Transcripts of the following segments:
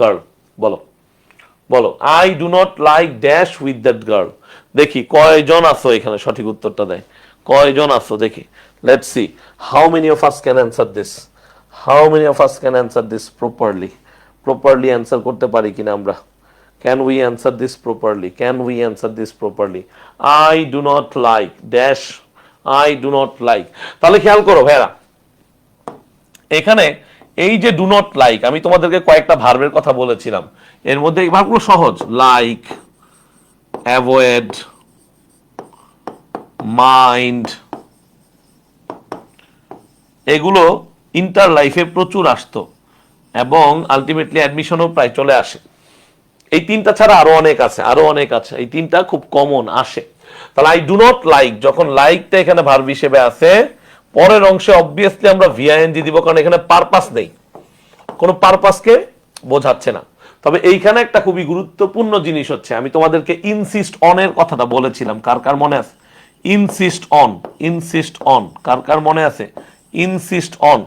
Girl বলো। বলো। I do not like dash with that girl দেখি, কয়জন আছো এখানে? সঠিক উত্তরটা দেয়। কয়জন আছো? দেখি। Let see how many of us can answer this how many of us can answer this properly properly answer করতে পারি কিনা আমরা? Can we answer this properly can we answer this properly I do not like dash I do not like তাহলে খেয়াল করো ভাইরা এখানে এই যে ডু নট লাইক আমি তোমাদেরকে কয়েকটা ভার্বের কথা বলেছিলাম। এর মধ্যে এই ভার্বগুলো সহজ। লাইক অ্যাভয়েড মাইন্ড এগুলো ইন্টার লাইফে প্রচুর আসতো এবং আলটিমেটলি অ্যাডমিশনও প্রায় চলে আসে। এই তিনটা ছাড়া আরও অনেক আছে, আরও অনেক আছে। এই তিনটা খুব কমন আসে। তাহলে আই ডু নট লাইক যখন লাইকটা এখানে ভার্ব হিসেবে আছে পরের অংশে অবভিয়াসলি আমরা ভিআইএনজি দিব, কারণ এখানে পারপাস নেই। কোনো পারপাসকে বোঝাচ্ছে না। তবে এইখানে একটা খুবই গুরুত্বপূর্ণ জিনিস হচ্ছে, আমি তোমাদেরকে ইনসিস্ট অন এর কথাটা বলেছিলাম। কার কার মনে আছে? ইনসিস্ট অন ইনসিস্ট অন কার কার মনে আছে? ইনসিস্ট অন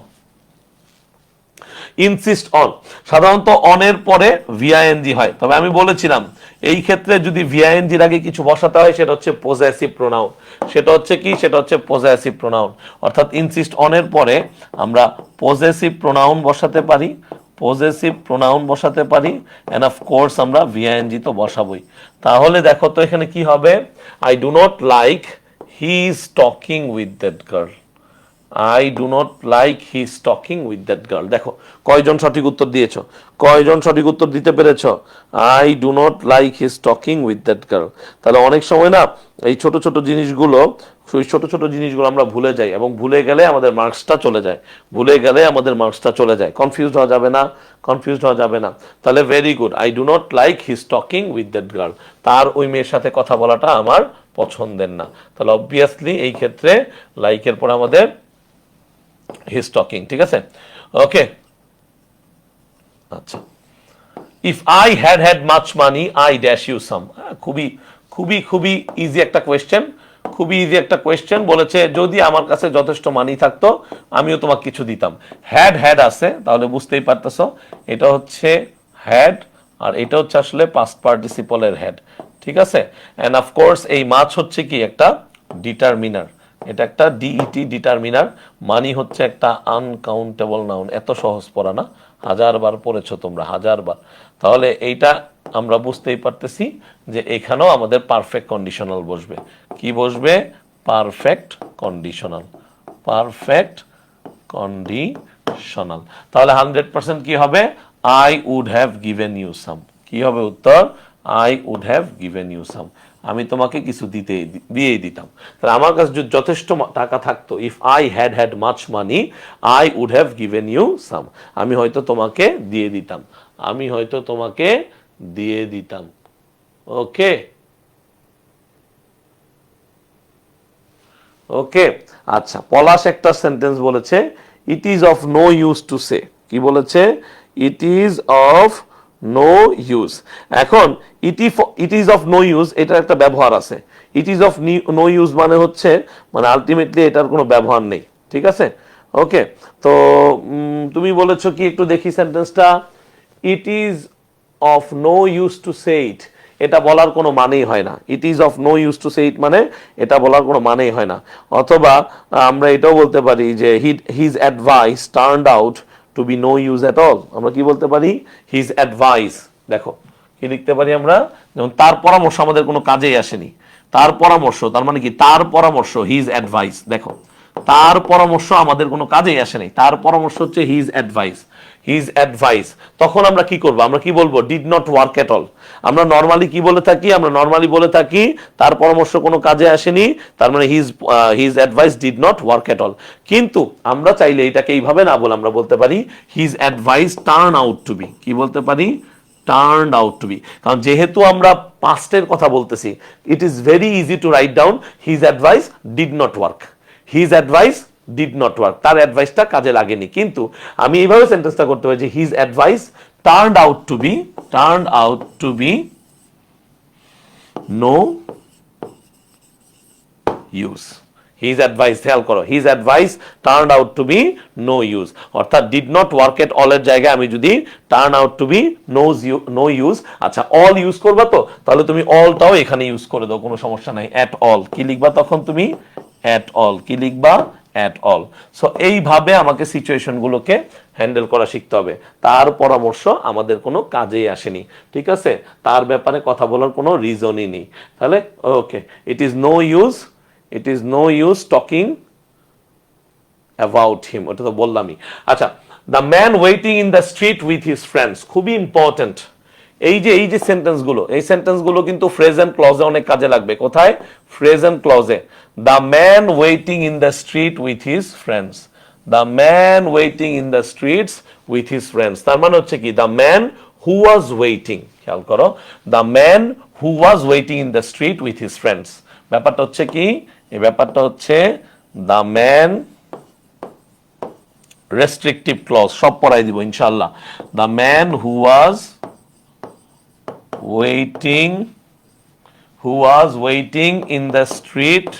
ইনসিস্ট অন সাধারণত অনের পরে ভিআইএনজি হয়। তবে আমি বলেছিলাম এই ক্ষেত্রে যদি ভিআইএনজির আগে কিছু বসাতে হয়, সেটা হচ্ছে পজেসিভ প্রোনাউন সেটা হচ্ছে কি? সেটা হচ্ছে পজেসিভ প্রোনাউন অর্থাৎ ইনসিস্ট অনের পরে আমরা পজেসিভ প্রোনাউন বসাতে পারি পজেসিভ প্রোনাউন বসাতে পারি এন্ড অফ কোর্স আমরা ভিআইএনজি তো বসাবই। তাহলে দেখো তো এখানে কি হবে? I do not like he is talking with that girl I do not like his talking with that girl দেখো, কয়জন সঠিক উত্তর দিয়েছ? কয়জন সঠিক উত্তর দিতে পেরেছ? I do not like his talking with that girl তাহলে অনেক সময় না, এই ছোট ছোট জিনিসগুলো ওই ছোট ছোট জিনিসগুলো আমরা ভুলে যাই এবং ভুলে গেলে আমাদের মার্কসটা চলে যায়। ভুলে গেলে আমাদের মার্কসটা চলে যায়। কনফিউজ হওয়া যাবে না কনফিউজড হওয়া যাবে না। তাহলে very good I do not like his talking with that girl তার ওই মেয়ের সাথে কথা বলাটা আমার পছন্দের না। তাহলে অবভিয়াসলি এই ক্ষেত্রে লাইকের পর আমাদের হিজ টকিং ঠিক আছে? ওকে আচ্ছা। If I had had much money I dash you some খুবই খুবই খুবই ইজি একটা কোয়েশ্চেন খুবই ইজি একটা কোয়েশ্চেন বলেছে, যদি আমার কাছে যথেষ্ট মানি থাকতো, আমিও তোমাকে কিছু দিতাম। হ্যাড হ্যাড আছে, তাহলে বুঝতেই পারতেছো। এটা হচ্ছে হ্যাড আর এটা হচ্ছে আসলে পাস্ট পার্টিসিপলের হেড ঠিক আছে? এন্ড অফকোর্স এই মাছ হচ্ছে কি একটা ডিটারমিনার এটা একটা ডিইটি ডিটারমিনার মানি হচ্ছে একটা আনকাউন্টেবল নাউন এত সহজ পড়া না, হাজার বার পড়েছো তোমরা, হাজার বার। তাহলে এইটা আমরা বুঝতেই পারতেছি যে এখানেও আমাদের পারফেক্ট কন্ডিশনাল বসবে। কি বসবে? পারফেক্ট কন্ডিশনাল পারফেক্ট কন্ডিশনাল তাহলে হান্ড্রেড পার্সেন্ট কি হবে? I would have given you some কি হবে উত্তর? I would have given you some আমি তোমাকে কিছু দিতে, দিয়েই দিতাম। তাহলে আমার কাছে যথেষ্ট টাকা থাকতো। If I had had much money I would have given you some আমি হয়তো তোমাকে দিয়ে দিতাম। আমি হয়তো তোমাকে দিয়ে দিতাম। ওকে? ওকে? আচ্ছা পলাশ একটা সেন্টেন্স বলেছে it is of no use to say কি বলেছে? It is of no use এখন it it is of no use এটার একটা ব্যবহার আছে। It is of no use মানে হচ্ছে মানে আলটিমেটলি এটার কোনো ব্যবহার নেই। ঠিক আছে? ওকে তো তুমি বলেছ কি একটু দেখি সেন্টেন্সটা it is of no use to say it এটা বলার কোনো মানেই হয় না। It is of no use to say it মানে এটা বলার কোনো মানেই হয় না। অথবা আমরা এটাও বলতে পারি যে his advice turned out to be no use at all আমরা কি বলতে পারি? হিজ অ্যাডভাইস দেখো, কি লিখতে পারি আমরা? যেমন তার পরামর্শ আমাদের কোনো কাজেই আসেনি। তার পরামর্শ, তার মানে কি? তার পরামর্শ হিজ অ্যাডভাইস দেখো তার পরামর্শ আমাদের কোনো কাজেই আসে নাই। তার পরামর্শ হচ্ছে হিজ অ্যাডভাইস হিজ অ্যাডভাইস তখন আমরা কি করব? আমরা কি বলব? Did not work at all আমরা নর্মালি কি বলে থাকি? আমরা নর্মালি বলে থাকি, তার পরামর্শ কোনো কাজে আসেনি, তার মানে his his advice did not work at all কিন্তু আমরা চাইলে এটাকে এইভাবে না বলে আমরা বলতে পারি his advice turn out to be কি বলতে পারি? টার্ন আউট টু বি কারণ যেহেতু আমরা পাস্টের কথা বলতেছি it is very easy to write down his advice did not work his advice did not work তার অ্যাডভাইসটা কাজে লাগেনি। কিন্তু আমি এইভাবে সেন্টেন্সটা করতে পারি যে his advice turn out to be turn out to be no use his advice খেয়াল করো his advice turn out to be no use অর্থাৎ ডিড নট ওয়ার্ক এট অলের জায়গায় আমি যদি turn out to be no no use আচ্ছা all use করবা তো? তাহলে তুমি অলটাও এখানে ইউজ করে দাও, কোনো সমস্যা নাই অ্যাট অল কি লিখবা তখন তুমি? অ্যাট অল কি লিখবা? অ্যাট অল সো এইভাবে আমাকে সিচুয়েশনগুলোকে হ্যান্ডেল করা শিখতে হবে। তার পরামর্শ আমাদের কোনো কাজেই আসেনি। ঠিক আছে? তার ব্যাপারে কথা বলার কোনো রিজনই নেই। তাহলে okay it is no use it is no use talking about him ওটা তো বললামই। আচ্ছা the man waiting in the street with his friends খুবই ইম্পর্টেন্ট এই যে এই যে সেন্টেন্সগুলো, এই সেন্টেন্সগুলো কিন্তু ফ্রেজেন্ট ক্লজে অনেক কাজে লাগবে। কোথায়? Present ক্লজে the man waiting in the street with his friends the man waiting in the streets with his friends তার মানে হচ্ছে কি? The man who was waiting খেয়াল করো। The man who was waiting in the street with his friends ব্যাপারটা হচ্ছে কি? এই ব্যাপারটা হচ্ছে দ্য ম্যান রেস্ট্রিকটিভ ক্লজ সব পড়াই দিব ইনশাল্লাহ the man who was waiting who was waiting in the street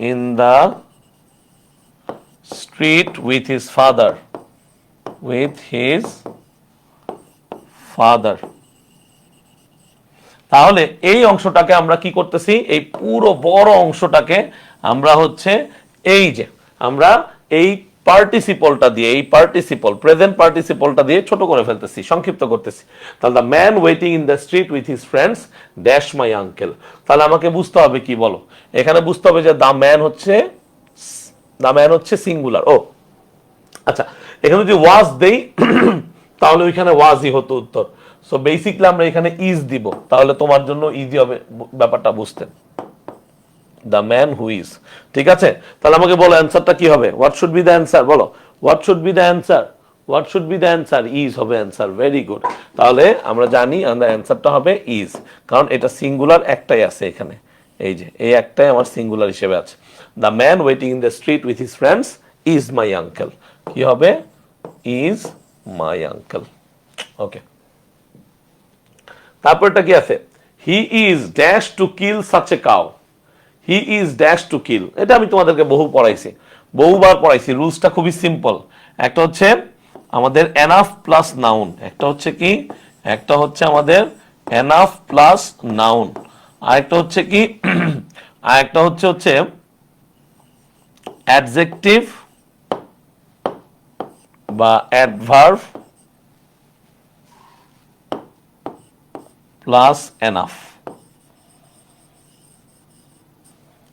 in the street with his father with his father তাহলে এই অংশটাকে আমরা কি করতেছি এই পুরো বড় অংশটাকে আমরা হচ্ছে এই যে আমরা এই পার্টিসিপলটা দিয়ে, এই পার্টিসিপল প্রেজেন্ট পার্টিসিপলটা দিয়ে ছোট করে ফেলতেছি, সংক্ষিপ্ত করতেছি। তাহলে the man waiting in the street with his friends dash my uncle তাহলে আমাকে বুঝতে হবে কি বলো? এখানে বুঝতে হবে যে দ্য ম্যান হচ্ছে দ্য ম্যান হচ্ছে সিঙ্গুলার ও আচ্ছা এখানে যদি ওয়াজ দেই, তাহলে ওইখানে ওয়াজই হতো উত্তর। সো বেসিকলি আমরা এখানে ইজ দিব, তাহলে তোমার জন্য ইজি হবে ব্যাপারটা বুঝতে। দ্য ম্যান হু ইজ ঠিক আছে? তাহলে আমাকে বলো অ্যান্সারটা কি হবে? What should be the answer বলো। What should be the answer what should be the answer is হবে অ্যান্সার। ভেরি গুড তাহলে আমরা জানি আমাদের অ্যান্সারটা হবে ইজ কারণ এটা সিঙ্গুলার একটাই আছে এখানে। এই যে, এই একটাই আমার সিঙ্গুলার হিসেবে আছে। The man waiting in the street with his friends is my uncle কি হবে? ইজ মাই আঙ্কেল ওকে তারপরটা কি আছে? He is dash to kill such a cow he is dash to kill এটা আমি তোমাদেরকে বহু পড়াইছি। বহুবার পড়াইছি। রুলসটা খুবই সিম্পল একটা হচ্ছে আমাদের এনাফ প্লাস নাউন একটা হচ্ছে কি? একটা হচ্ছে আমাদের এনাফ প্লাস নাউন আরেকটা হচ্ছে কি? আরেকটা হচ্ছে হচ্ছে অ্যাডজেক্টিভ বা অ্যাডভার্ভ প্লাস এনাফ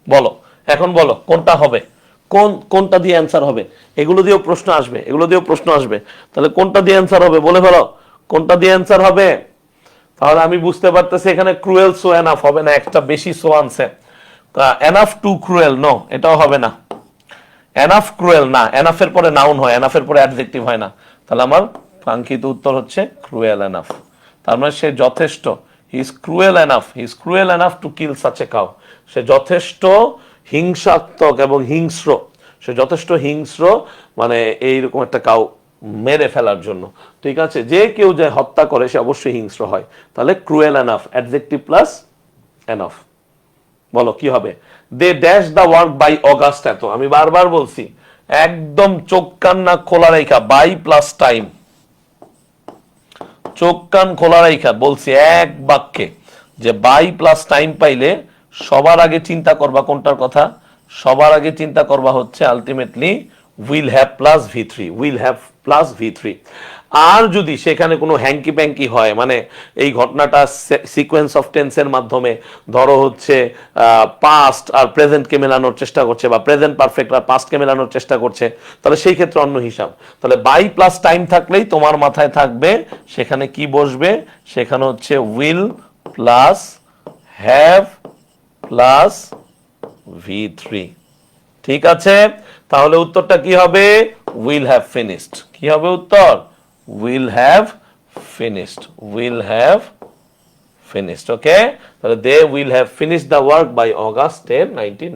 বলো, এখন বলো, কোনটা হবে? কোন, কোনটা দিয়ে অ্যান্সার হবে? এগুলো দিয়েও প্রশ্ন আসবে, এগুলো দিয়েও প্রশ্ন আসবে। তাহলে কোনটা দিয়ে অ্যান্সার হবে? বলে ফেলো, কোনটা দিয়ে অ্যান্সার হবে? তাহলে আমি বুঝতে পারতেছি এখানে ক্রুয়েল সো এনাফ হবে না, একটা বেশি সো আনছে এনাফ টু ক্রুয়েল নো এটাও হবে না। এনাফ ক্রুয়েল না এনাফের পরে নাউন হয় এনাফের পরে অ্যাডজেক্টিভ হয় না। তাহলে আমার কাঙ্ক্ষিত উত্তর হচ্ছে ক্রুয়েল এনাফ তার মানে সে যথেষ্ট he is cruel enough he is cruel enough to kill such a cow সে যথেষ্ট হিংসাত্মক এবং হিংস্র। সে যথেষ্ট হিংস্র মানে এইরকম একটা কাউ মেরে ফেলার জন্য। ঠিক আছে? যে কেউ যে হত্যা করে, সে অবশ্যই হিংস্র হয়। তাহলে cruel enough adjective plus enough বলো, কি হবে? They dash the work by August এত। আমি বারবার বলছি, একদম চোখ কান না খোলা রেখা বাই প্লাস টাইম চোখ কান খোলা রেখা, বলছি এক বাক্যে, যে বাই প্লাস টাইম পাইলে সবার আগে চিন্তা করবা কোনটার কথা? সবার আগে চিন্তা করবা হচ্ছে ultimately will have plus V three will have plus V three আর যদি সেখানে কোনো হ্যাঙ্কি প্যাঙ্কি হয় মানে এই ঘটনাটা সিকোয়েন্স অফ টেন্সের মাধ্যমে, ধরো হচ্ছে পাস্ট আর প্রেজেন্টকে মেলানোর চেষ্টা করছে বা প্রেজেন্ট পারফেক্ট আর পাস্টকে মেলানোর চেষ্টা করছে, তাহলে সেই ক্ষেত্রে অন্য হিসাব। তাহলে বাই প্লাস টাইম থাকলেই তোমার মাথায় থাকবে সেখানে কি বসবে? সেখানে হচ্ছে will plus have plus V three ঠিক আছে? তাহলে উত্তরটা কি হবে? উইল হ্যাভ ফিনিশড কি হবে উত্তর? Will have finished will have finished okay তাহলে they will have finished the work by August ten nineteen